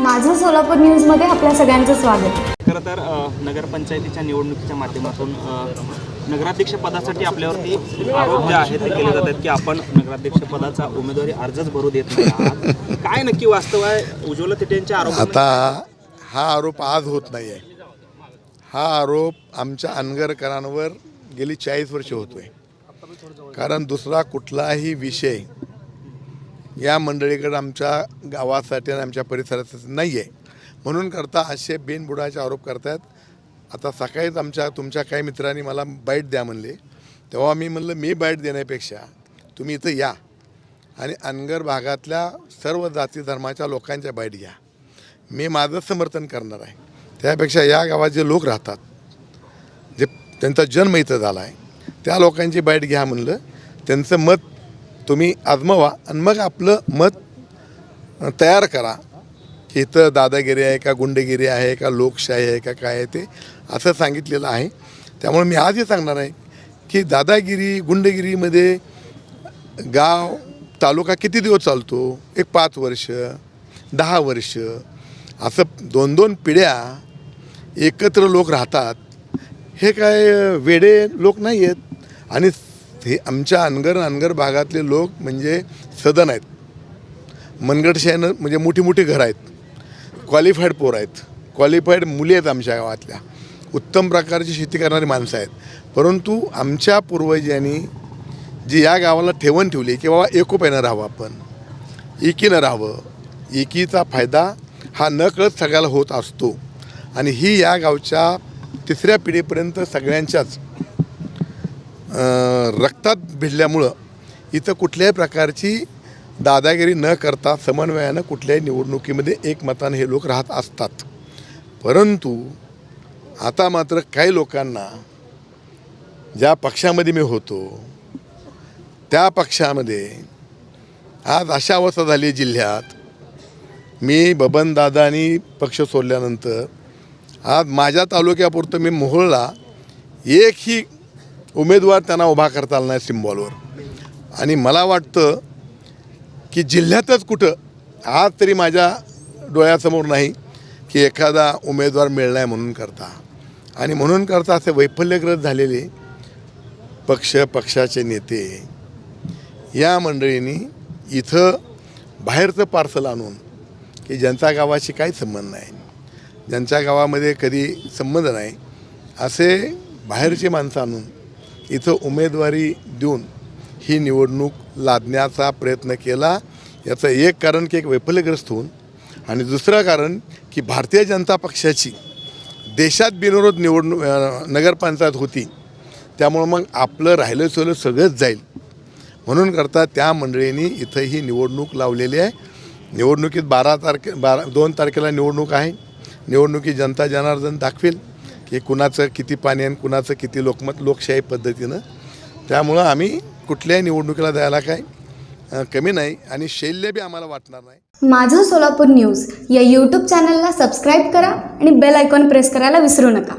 माझं सोलापूर न्यूजमध्ये आपल्या सगळ्यांचं स्वागत. खरं तर नगरपंचायतीच्या निवडणुकीच्या माध्यमातून नगराध्यक्ष पदासाठी आपल्यावरती आरोप जे आहेत ते केले जात आहेत की आपण नगराध्यक्ष पदाचा उमेदवारी अर्जच भरू देत नाही आहात. काय नक्की वास्तव आहे? उज्ज्वला तिटेंच्या आरोप आता हा आरोप आज होत नाही आहे हा आरोप आमच्या अनगरकरांवर गेली चाळीस वर्ष होतोय. कारण दुसरा कुठलाही विषय या मंडळीकडं आमच्या गावासाठी आणि आमच्या परिसरासाठी नाही आहे म्हणून करता असे बिनबुडाचे आरोप करतायत. आता सकाळीच आमच्या तुमच्या काही मित्रांनी मला बाईट द्या म्हणले. तेव्हा मी म्हणलं मी बाईट देण्यापेक्षा तुम्ही इथं या आणि अनगर भागातल्या सर्व जाती धर्माच्या लोकांच्या बाईट घ्या. मी माझं समर्थन करणार आहे. त्यापेक्षा या गावात जे लोक राहतात जे त्यांचा जन्म इथं झाला आहे त्या लोकांची बाईट घ्या म्हणलं. त्यांचं मत तुम्ही आजमावा आणि मग आपलं मत तयार करा की इथं दादागिरी आहे का गुंडगिरी आहे का लोकशाही आहे का काय आहे ते असं सांगितलेलं आहे. त्यामुळे मी आजही सांगणार आहे की दादागिरी गुंडगिरीमध्ये गाव तालुका किती दिवस चालतो? एक पाच वर्ष दहा वर्ष असं दोन दोन पिढ्या एकत्र लोक राहतात. हे काय वेडे लोक नाही आहेत आणि हे आमच्या अनगर अनगर भागातले लोक म्हणजे सदन आहेत. मनगटशाहीनं म्हणजे मोठी मोठी घरं आहेत. क्वालिफाईड पोरं आहेत. क्वालिफाईड मुली आहेत आमच्या गावातल्या. उत्तम प्रकारची शेती करणारी माणसं आहेत. परंतु आमच्या पूर्वजांनी जी या गावाला ठेवण ठेवली की बाबा एकोप्यानं राहावं आपण. एकीनं राहावं. एकीचा फायदा हा न कळत सगळ्याला होत असतो. आणि ही या गावच्या तिसऱ्या पिढीपर्यंत सगळ्यांच्याच रक्तात भिडल्यामुळं इथं कुठल्याही प्रकारची दादागिरी न करता समन्वयानं कुठल्याही निवडणुकीमध्ये एकमतानं हे लोक राहत असतात. परंतु आता मात्र काही लोकांना ज्या पक्षामध्ये मी होतो त्या पक्षामध्ये आज अशा अवस्था झाली आहे जिल्ह्यात मी बबनदादानी पक्ष सोडल्यानंतर आज माझ्या तालुक्यापुरतं मी मोहोळला एकही उमेदवार त्यांना उभा करता आला नाही सिम्बॉलवर. आणि मला वाटतं की जिल्ह्यातच कुठं आज तरी माझ्या डोळ्यासमोर नाही की एखादा उमेदवार मिळणार म्हणून करता. आणि म्हणून करता असे वैफल्यग्रस्त झालेले पक्ष पक्षाचे नेते या मंडळींनी इथं बाहेरचं पार्सल आणून की ज्यांचा गावाशी काही संबंध नाही ज्यांच्या गावामध्ये कधी संबंध नाही असे बाहेरचे माणसं आणून इथं उमेदवारी देऊन ही निवडणूक लादण्याचा प्रयत्न केला. याचं एक कारण की एक वैफल्यग्रस्त होऊन आणि दुसरं कारण की भारतीय जनता पक्षाची देशात बिनविरोध निवडणूक नगरपंचायत होती. त्यामुळं मग आपलं राहिलं सोलं सगळंच जाईल. म्हणून करता त्या मंडळींनी इथं ही निवडणूक लावलेली आहे. निवडणुकीत बारा तारखे बारा दोन तारखेला निवडणूक आहे. निवडणुकीत जनता जनार्दन दाखवेल. की कुणाचं किती पाणी आणि कुणाचं किती लोकमत लोकशाही पद्धतीनं. त्यामुळं आम्ही कुठल्याही निवडणुकीला द्यायला काय कमी नाही आणि शैल्य बी आम्हाला वाटणार नाही. माझं सोलापूर न्यूज या यूट्यूब चॅनलला सबस्क्राईब करा आणि बेल आयकॉन प्रेस करायला विसरू नका.